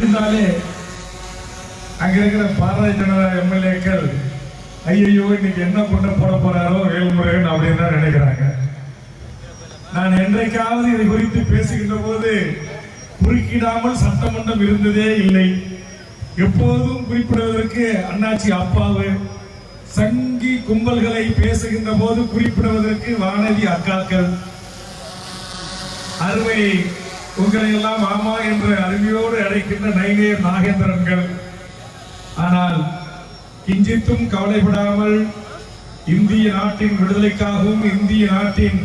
இருந்தாலே அங்க இருக்கிற பாரதிய ஜனதா எம்எல்ஏக்கள் ஐயோ இன்னைக்கு என்ன கொண்டு போட போறாரோ வேல்முருகன் அப்படின்னு தான் நினைக்கிறாங்க. நான் என்றைக்காவது இதை குறித்து பேசுகின்ற போது குறுக்கிடாமல் சட்டமன்றம் இருந்ததே இல்லை. எப்போதும் குறிப்பிடுவதற்கு அண்ணாச்சி அப்பாவு சங்கி கும்பல்களை பேசுகின்ற போது குறிப்பிடுவதற்கு வானதி அக்காக்கள். அருமை உங்களை எல்லாம் ஆமா என்று அருமையோடு அழைக்கின்ற நைநேயர் நாகேந்திரன்கள். ஆனால் கிஞ்சித்தும் கவலைப்படாமல் இந்திய நாட்டின் விடுதலைக்காகவும் இந்திய நாட்டின்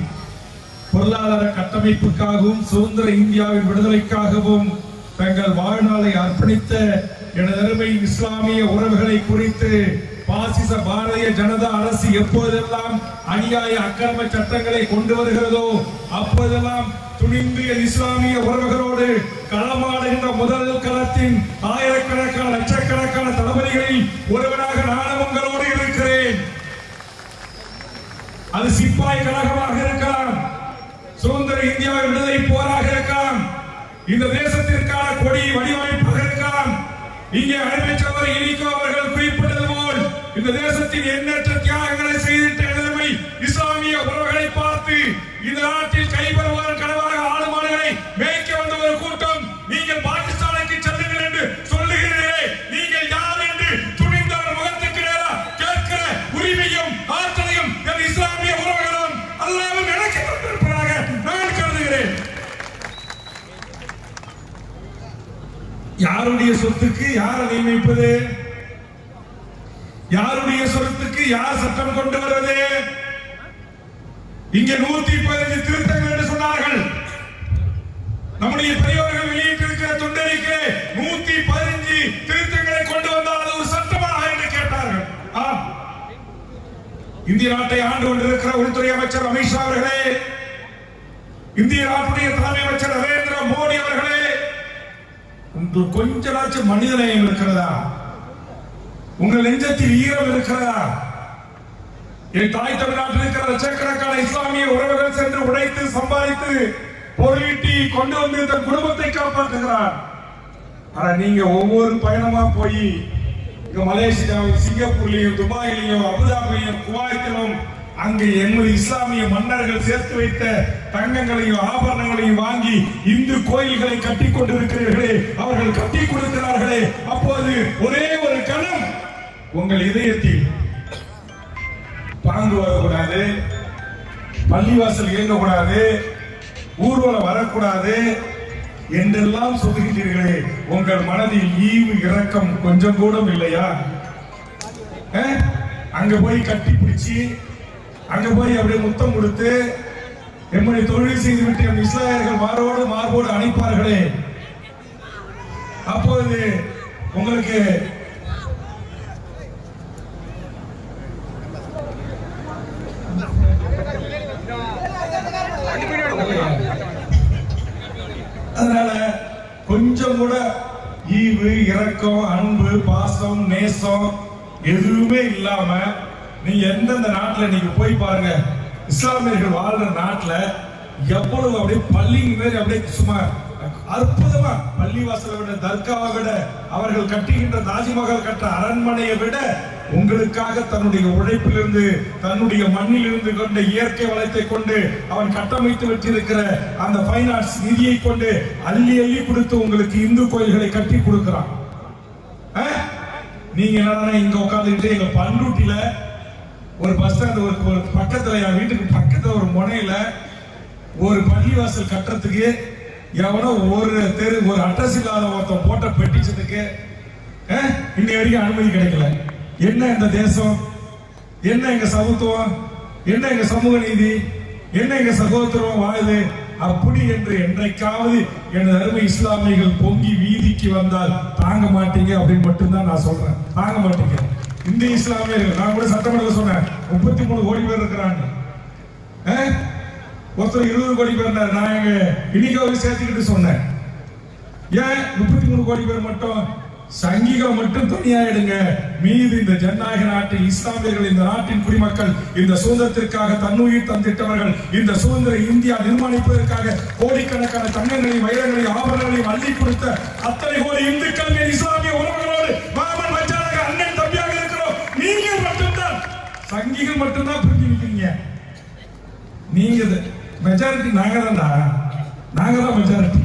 பொருளாதார கட்டமைப்புக்காகவும் சுதந்திர இந்தியாவின் விடுதலைக்காகவும் தங்கள் வாழ்நாளை அர்ப்பணித்த எனது அருமை இஸ்லாமிய உறவுகளை குறித்து பாசிச பாரதிய ஜனதா அரசு எப்போதெல்லாம் அநியாய அக்கிரம சட்டங்களை கொண்டு வருகிறதோ அப்போதெல்லாம் துணிந்து இஸ்லாமிய உறவுகளோடு களமாடுகின்ற முதல் களத்தின் ஆயிரக்கணக்கான லட்சக்கணக்கான தளபதிகளில் ஒருவனாக நானும் உங்களோடு இருக்கிறேன். அது சிப்பாய் கழகமாக இருக்கலாம் சுதந்திர இந்தியாவின் விடுதலை போராக இருக்கலாம் இந்த தேசத்திற்கான கொடி வடிவமைப்பாக இருக்கலாம். இங்கே அருமைச்சவர் இனிக்கோ அவர்கள் குறிப்பு இந்த தேசத்தின் எண்ணற்ற தியாகங்களை செய்திட்ட நிலைமை இஸ்லாமிய உறவுகளை பார்த்து இந்த நாட்டில் கைபெறுவார் கனவாக ஆளுமாடுகளை மேய்க்க வந்த ஒரு கூட்டம் நீங்கள் பாகிஸ்தானுக்கு செல்லுங்கள் என்று சொல்லுகிறீர்களே. நீங்கள் யார் என்று துணிந்தவர் முகத்துக்கு நேராக கேட்கிற உரிமையும் ஆற்றலையும் என் இஸ்லாமிய உறவுகளும் அல்லாமல் எனக்கு நான் கருதுகிறேன். யாருடைய சொத்துக்கு யாரை நியமிப்பது? யாருடைய சொத்துக்கு யார் சட்டம் கொண்டு வருவது இங்கே நூத்தி பதினஞ்சு திருத்தங்கள் என்று சொன்னார்கள். நம்முடைய பெரியவர்கள் வெளியிட்டிருக்கிற தொண்டறிக்கை நூத்தி பதினஞ்சு திருத்தங்களை கொண்டு வந்தால் அது ஒரு சட்டமாக என்று கேட்டார்கள். இந்திய நாட்டை ஆண்டு கொண்டிருக்கிற உள்துறை அமைச்சர் அமித்ஷா அவர்களே இந்திய நாட்டுடைய தலைமை அமைச்சர் நரேந்திர மோடி அவர்களே உங்களுக்கு கொஞ்சமாச்சும் மனிதநேயம் இருக்கிறதா? உங்கள் நெஞ்சத்தில் ஈரம் இருக்கிறதா? என் தாய் தமிழ்நாட்டில் இருக்கிற லட்சக்கணக்கான இஸ்லாமிய உறவுகள் சென்று உடைத்து சம்பாதித்து பொருளீட்டி கொண்டு வந்து இந்த குடும்பத்தை காப்பாற்றுகிறார். ஆனா நீங்க ஒவ்வொரு பயணமா போய் இங்க மலேசியாவும் சிங்கப்பூர்லயும் துபாயிலையும் அபுதாபிலையும் குவாய்த்திலும் அங்கு எங்கள் இஸ்லாமிய மன்னர்கள் சேர்த்து வைத்த தங்கங்களையும் ஆபரணங்களையும் வாங்கி இந்து கோயில்களை கட்டி கொண்டிருக்கிறீர்களே அவர்கள் கட்டி கொடுக்கிறார்களே அப்போது ஒரே ஒரு கணம் உங்கள் இதயத்தில் பாங்கு வரக்கூடாது பள்ளிவாசல் இயங்கக்கூடாது ஊர்வலம் வரக்கூடாது என்றெல்லாம் சொல்லுகின்றீர்களே உங்கள் மனதில் ஈவு இரக்கம் கொஞ்சம் கூட இல்லையா? அங்க போய் கட்டி பிடிச்சி அங்க போய் அப்படியே முத்தம் கொடுத்து எம்முடைய தொழில் செய்துவிட்டு எம் இஸ்லாமியர்கள் மாறோடு மார்போடு அணைப்பார்களே. அப்போது உங்களுக்கு அதனால கொஞ்சம் கூட ஈவு இரக்கம் அன்பு பாசம் நேசம் எதுவுமே இல்லாம நீங்க எந்தெந்த நாட்டுல நீங்க போய் பாருங்க இஸ்லாமியர்கள் வாழ்ற நாட்டுல எவ்வளவு அப்படியே பள்ளிங்க மாரி அப்படியே சும்மா அற்புதமா பள்ளிவாசலை விட தர்காவை விட அவர்கள் கட்டுகின்ற தாஜ்மஹால் கட்ட அரண்மனையை விட உங்களுக்காக தன்னுடைய உழைப்பிலிருந்து தன்னுடைய மண்ணில் இருந்து கொண்ட இயற்கை வளத்தை கொண்டு அவன் கட்டமைத்து வச்சிருக்கிற அந்த ஃபைன் ஆர்ட்ஸ் நிதியை கொண்டு அள்ளி அள்ளி கொடுத்து உங்களுக்கு இந்து கோயில்களை கட்டி கொடுக்கிறான். ஆ? நீங்க என்னன்னா இங்க உட்காந்துக்கிட்டு எங்க பண்ருட்டில ஒரு பஸ் ஸ்டாண்ட் ஒரு ஒரு பக்கத்துல என் வீட்டுக்கு பக்கத்துல ஒரு முனையில ஒரு பள்ளிவாசல் கட்டுறதுக்கு எவனோ ஒரு தெரு ஒரு அட்ரஸ் இல்லாத ஒருத்தன் போட்ட பெட்டிச்சதுக்கு அஹ், இன்னை வரைக்கும் அனுமதி கிடைக்கல. என்ன இந்த தேசம்? என்ன எங்க சமத்துவம்? என்ன எங்க சமூக நீதி? என்ன எங்க சகோதரம் வாழுது அப்படி என்று என்றைக்காவது எனது அருமை இஸ்லாமியர்கள் பொங்கி வீதிக்கு வந்தால் தாங்க மாட்டீங்க அப்படின்னு மட்டும்தான் நான் சொல்றேன். தாங்க மாட்டீங்க. இந்திய இஸ்லாமியர்கள் நான் கூட சட்டமன்றத்தில் சொன்னேன் முப்பத்தி மூணு கோடி பேர் இருக்கிறாங்க. ஒருத்தர் இருபது கோடி பேர் நான் எங்க இனிக்காவது சேர்த்துக்கிட்டு சொன்னேன். ஏன் முப்பத்தி மூணு கோடி பேர் மட்டும் சங்கீகம் மட்டும் தனியாயிடுங்க. மீது இந்த ஜனநாயக நாட்டில் இஸ்லாமியர்கள் இந்த நாட்டின் குடிமக்கள் இந்த சுதந்திரத்திற்காக தன்னுயிர் தந்திட்டவர்கள் இந்த சுதந்திர இந்தியா நிர்மாணிப்பதற்காக கோடிக்கணக்கான தங்கங்களையும் வைரங்களையும் ஆபரணங்களையும் அள்ளி கொடுத்த அத்தனை கோடி இந்துக்கள் மேல் இஸ்லாமிய உறவுகளோடு மாமன் மச்சானாக அண்ணன் தம்பியாக இருக்கிறோம். நீங்கள் மட்டும்தான். சங்கிகள் மட்டும்தான் புரிஞ்சு நிற்கிறீங்க நீங்க மெஜாரிட்டி நாங்க தான்டா நாங்க தான் மெஜாரிட்டி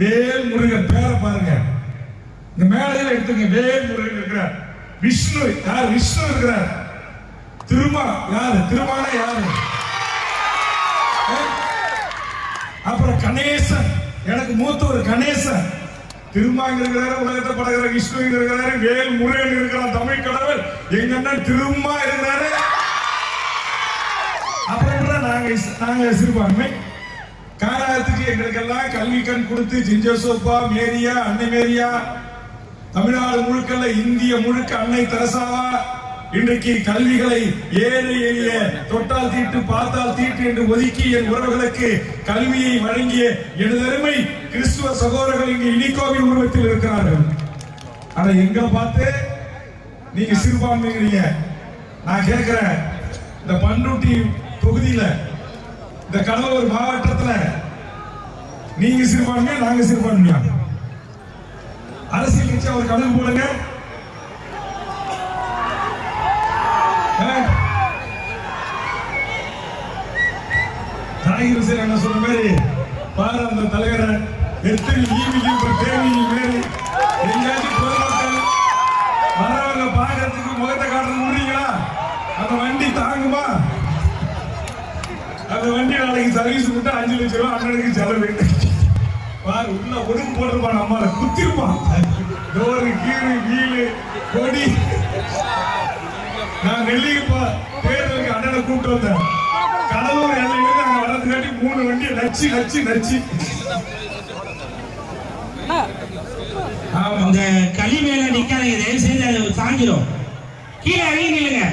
வேல் முருகன் பேரை பாருங்க. இந்த மேடையில எடுத்துங்க வேறு முறையில் இருக்கிறார். விஷ்ணு யார்? விஷ்ணு இருக்கிறார். திருமா யாரு? திருமான யாரு? அப்புறம் கணேசன். எனக்கு மூத்த ஒரு கணேசன். திருமாங்க உலகத்தை படகிற விஷ்ணு இருக்கிறாரு வேல் முருகன் இருக்கிறார் தமிழ் கடவுள். எங்க அண்ணன் திருமா இருக்கிறாரு. அப்புறம் நாங்க நாங்க சிறுபான்மை எங்களுக்கு எங்களுக்கெல்லாம் கல்வி கண் கொடுத்து ஜிஞ்சர் சோப்பா மேரியா அன்னை மேரியா தமிழ்நாடு முழுக்கல்ல இந்திய முழுக்க அன்னை தெரசாவா இன்றைக்கு கல்விகளை ஏழை எளிய தொட்டால் தீட்டு பார்த்தால் தீட்டு என்று ஒதுக்கி என் உறவுகளுக்கு கல்வியை வழங்கிய எனதருமை கிறிஸ்துவ சகோதரர்கள் இங்கு இனிக்கோவின் உருவத்தில் இருக்கிறார்கள். ஆனா எங்க பார்த்து? நீங்க சிறுபான்மைங்கிறீங்க நான் கேட்கிறேன் இந்த பண்ருட்டி தொகுதியில இந்த கடலூர் மாவட்டத்துல நீங்க சிறுபான்மையா நாங்க சிறுபான்மையா? அரசியல் கட்சி அவர் கணக்கு போடுங்க. ஆ? தாய் ஹுசேன் என்ன சொன்ன மாதிரி பாரு அந்த தலைவரை எத்தனை ஈவிக்கு ஒரு தேவி எங்கேயாச்சும் பொதுமக்கள் வரவங்க பாக்கிறதுக்கு முகத்தை காட்டுறது முடியுங்களா அந்த வண்டி தாங்குமா? அந்த வண்டி நாளைக்கு சர்வீஸ் விட்டு அஞ்சு லட்சம் ரூபாய் அண்ணனுக்கு செலவு. பாரு உள்ள ஒடுக்கு போட்டிருப்பான் நம்மால குத்திருப்பான். டோரு கீழு வீலு கொடி. நான் நெல்லிக்கு தேர்தலுக்கு அண்ணனை கூப்பிட்டு வந்தேன். கடலூர் எல்லையிலிருந்து அங்க வர்றதுக்காட்டி மூணு வண்டியை நச்சு நச்சு நச்சு. அந்த களி மேல நிக்காதீங்க தயவு செய்து அது சாஞ்சிரும். கீழே இறங்கி நில்லுங்க.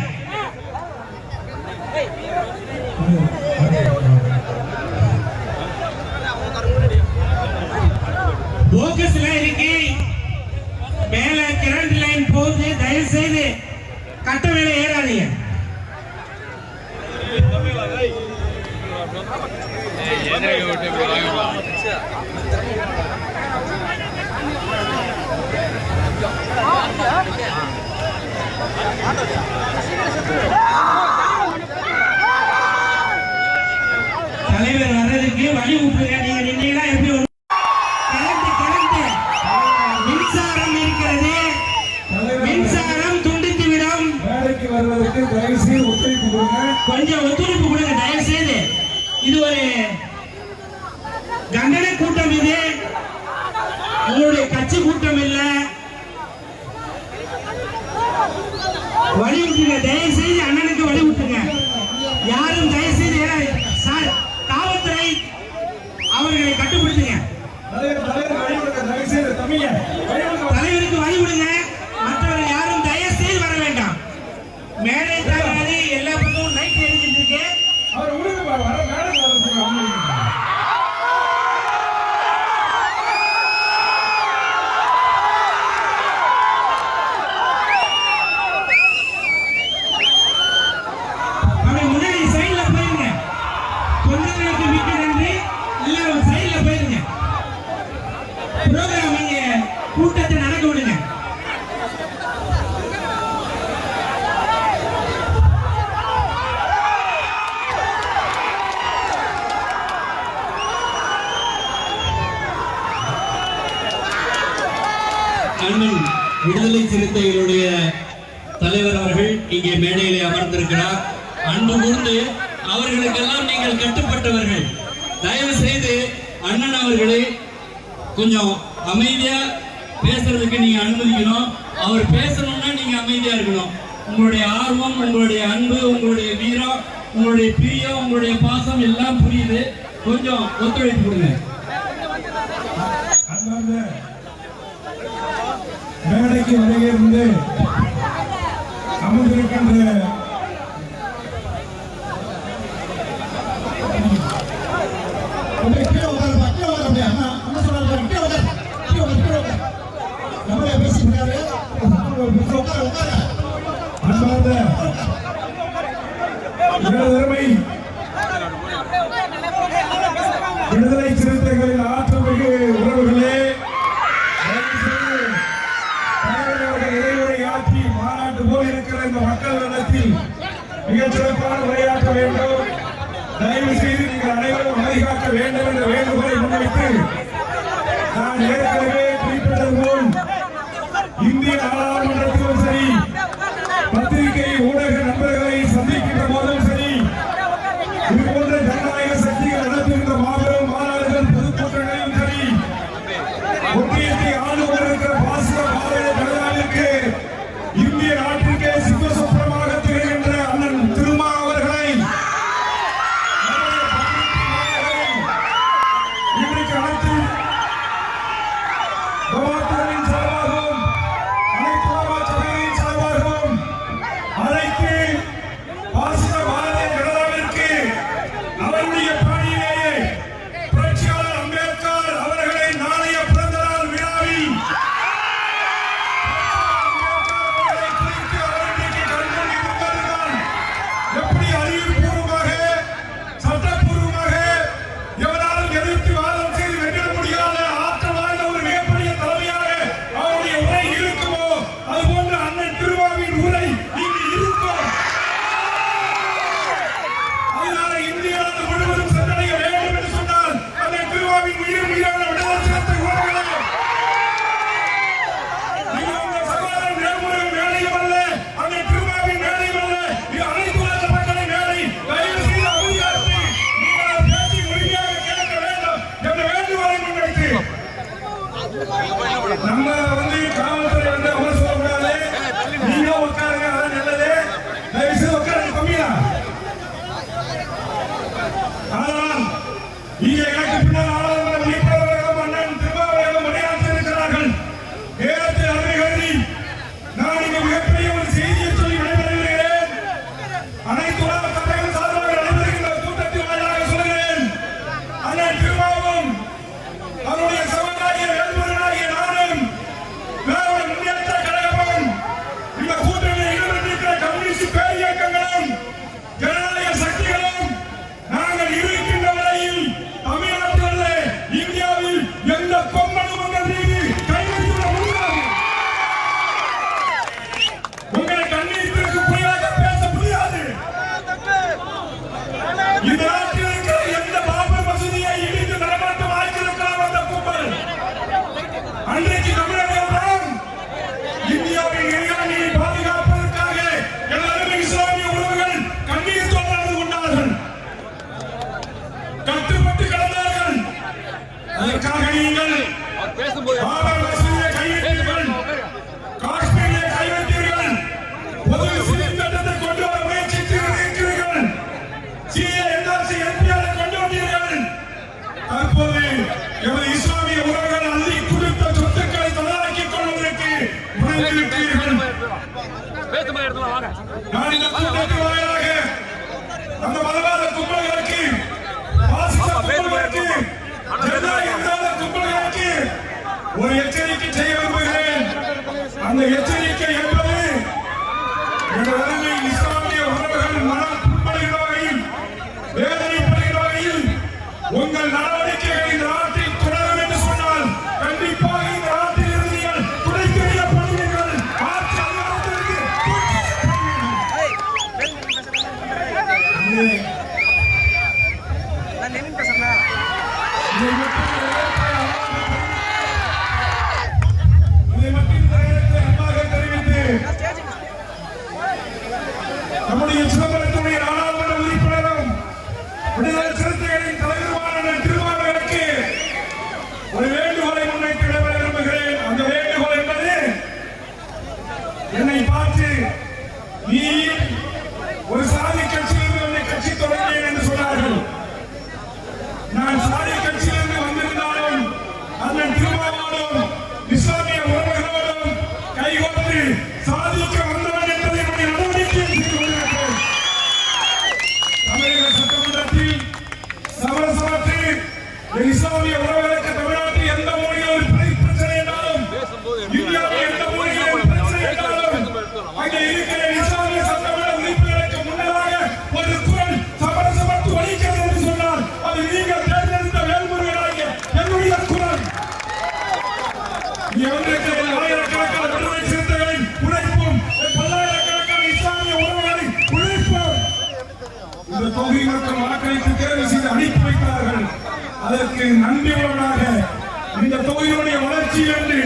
போக்கஸ் எல்லாம் இருக்கு அண்ணன் விடுதலை சிறுத்தைகளுடைய தலைவர் அவர்கள் இங்கே மேடையிலே அமர்ந்திருக்கிறார். அன்பு கூர்ந்து அவர்களுக்கெல்லாம் நீங்கள் கட்டுப்பட்டவர்கள். தயவு செய்து அண்ணன் அவர்களை கொஞ்சம் அமைதியா பேசுறதுக்கு நீங்க அனுமதிக்கணும் அவர் பேசணும்னா நீங்க அமைதியா இருக்கணும். உங்களுடைய ஆர்வம் உங்களுடைய அன்பு உங்களுடைய வீரம் உங்களுடைய பிரியம் உங்களுடைய பாசம் எல்லாம் புரியுது. கொஞ்சம் ஒத்துழைப்பு கொடுங்க. மேடைக்கு வருகிருந்து அமர்ந்திருக்கின்ற அன்பார்ந்த மிக சிறப்பான உரையாற்ற வேண்டும். தயவு செய்து நீங்கள் அனைவரும் வழிகாட்ட வேண்டும் என்ற வேண்டுகோளை முன்வைத்து நான் ஏற்கனவே குறிப்பிட்டது போல் இந்திய நான் இந்த கூட்டத்தின் வாயிலாக அந்த மதவாத கும்பல்களுக்கு பாசிச கும்பல்களுக்கு ஜனநாயக கும்பல்களுக்கு ஒரு எச்சரிக்கை செய்ய விரும்புகிறேன். அந்த எச்சரிக்கை நன்றி உள்ளவனாக இந்த தொகுதியினுடைய வளர்ச்சி என்று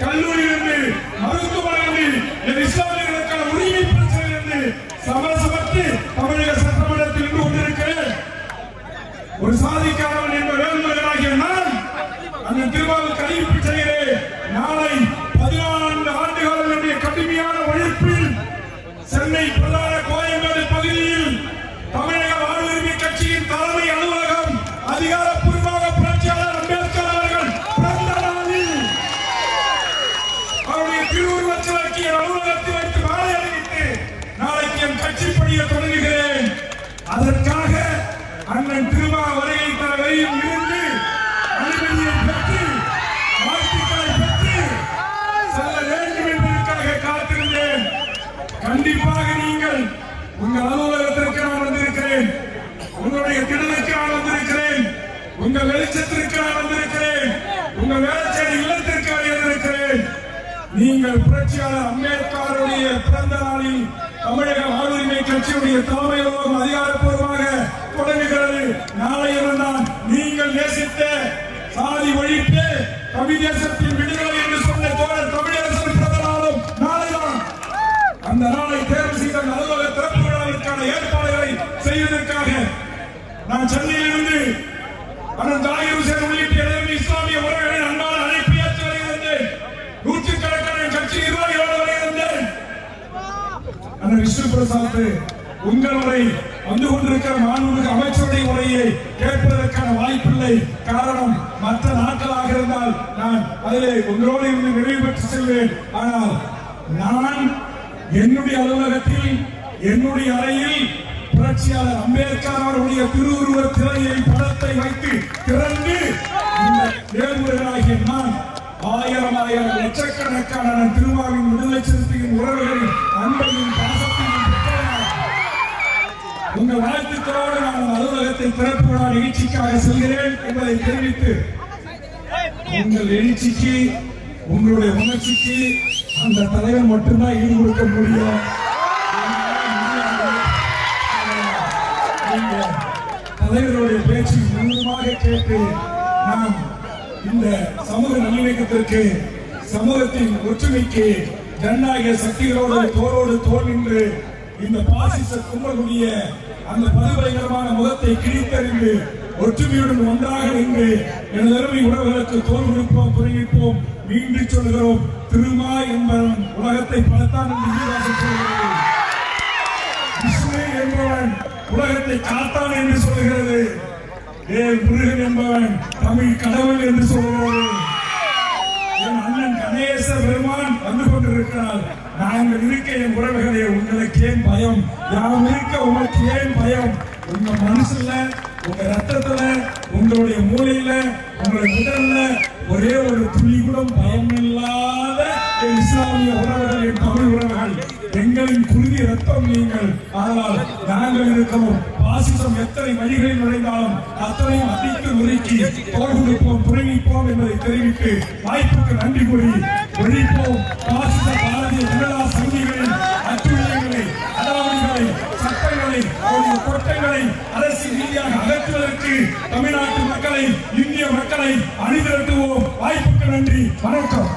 கல்லூரி என்று மருத்துவமனை என்று இஸ்லாமியர்களுக்கான உரிமை பிரச்சனை என்று சமரசமற்று தமிழக சட்டமன்றத்தில் இருந்து கொண்டிருக்கிறேன். ஒரு சாதிக்காரன் என்ற வேலுமகனாகிய நான் அந்த திருவாவுக்கு உங்கள் அலுவலகத்திற்கு நான் வந்திருக்கிறேன். உங்களுடைய திடலுக்கு நான் வந்திருக்கிறேன். உங்கள் வெளிச்சத்திற்கு நான் வந்திருக்கிறேன். உங்கள் வேளச்சேரி இல்லத்திற்கு வந்திருக்கிறேன். நீங்கள் புரட்சியாளர் அம்பேத்கருடைய பிறந்த நாளில் தமிழக வாழ்வுரிமை கட்சியுடைய தலைமையோகம் அதிகாரப்பூர்வமாக தொடங்குகிறது. நாளை இருந்தால் நீங்கள் நேசித்த சாதி ஒழிப்பு கவி தேசத்தின் விடுதலை என்று சொன்ன தோழர் தமிழரசன் பிறந்த நாளும் நாளைதான் அந்த நாளை தேர்வு செய்த அந்த அலுவலக திறப்பு விழாவிற்கான ஏற்பாடுகளை செய்வதற்காக நான் சென்னையிலிருந்து அண்ணன் தாயிர் ஹுசேன் உள்ளிட்ட இஸ்லாமிய உறவுகளை அன்பான அழைப்பு ஏற்று வருகிறேன் நூற்றுக்கணக்கான கட்சி நிர்வாகிகளோடு வருகிறேன் அண்ணன் விஷ்ணு பிரசாத் உங்கள் உரை வந்து கொண்டிருக்கிற மாணவர்களுக்கு அமைச்சருடைய உரையை கேட்பதற்கான வாய்ப்பில்லை. காரணம் மற்ற நாட்களாக இருந்தால் நான் அதிலே உங்களோடு இருந்து நிறைவு பெற்று செல்வேன். ஆனால் நான் என்னுடைய அலுவலகத்தில் என்னுடைய அறையில் புரட்சியாளர் அம்பேத்கர் அவருடைய திருவுருவ திரையை படத்தை வைத்து திறந்து இந்த வேல்முருகனாகிய நான் ஆயிரம் ஆயிரம் லட்சக்கணக்கான திருமாவின் விடுதலை சிறுத்தையின் உறவுகளின் அன்பையும் பாசத்தையும் உங்கள் வாழ்த்துக்களோடு நான் அலுவலகத்தை திறப்பு விழா நிகழ்ச்சிக்காக செல்கிறேன் என்பதை தெரிவித்து உங்கள் எழுச்சிக்கு உங்களுடைய உணர்ச்சிக்கு அந்த தலைவர் மட்டும்தான் ஈடுபடுத்த முடியும். தலைவருடைய பேச்சு முழுவதுமாக கேட்டு நாம் இந்த சமூக நல்லிணக்கத்திற்கு சமூகத்தின் ஒற்றுமைக்கு ஜனநாயக சக்திகளோடு தோளோடு தோல் நின்று இந்த பாசிச கும்பலுடைய அந்த படுகொலைகரமான முகத்தை கிழித்தறிந்து ஒற்றுமையுடன் ஒன்றாக நின்று எனது அருமை உறவுகளுக்கு தோல் கொடுப்போம் புரிவிப்போம் மீண்டும் சொல்கிறோம். திருமா என்பவன் உலகத்தை பலத்தான் என்று ஈராசம் என்பவன் உலகத்தை காத்தான் என்று சொல்கிறது ஏ முருகன் என்பவன் தமிழ் கடவுள் என்று சொல்கிறது என் அண்ணன் கணேச பெருமான் வந்து கொண்டிருக்கிறார். நாங்கள் இருக்க என் உறவுகளே உங்களுக்கு ஏன் பயம்? யாரும் இருக்க உங்களுக்கு ஏன் பயம்? உங்க மனசுல உங்க ரத்தத்துல உங்களுடைய மூளையில உங்களுடைய உடல்ல ஒரே ஒரு துளி கூட பயம் இல்லாத என் இஸ்லாமிய உறவுகள் என் தமிழ் உறவுகள். எங்களின் குருதி ரத்தம் நீங்கள். ஆனால் நாங்கள் இருக்கிறோம் பாசிசம் எத்தனை வழிகளில் நுழைந்தாலும் அத்தனையும் அடித்து நுறுக்கி தோல் கொடுப்போம் துணைவிப்போம் என்பதை தெரிவித்து வாய்ப்புக்கு நன்றி கூறி ஒழிப்போம். பாசிச பாரதிய ஜனதா சங்கிகளின் அத்துழியங்களை அடாவடிகளை சட்டங்களை அவருடைய கொட்டைகளை அரசியல் ரீதியாக அகற்றுவதற்கு தமிழ்நாட்டு மக்களை இந்திய மக்களை அணிதிரட்டுவோம். வாய்ப்புக்கு நன்றி. வணக்கம்.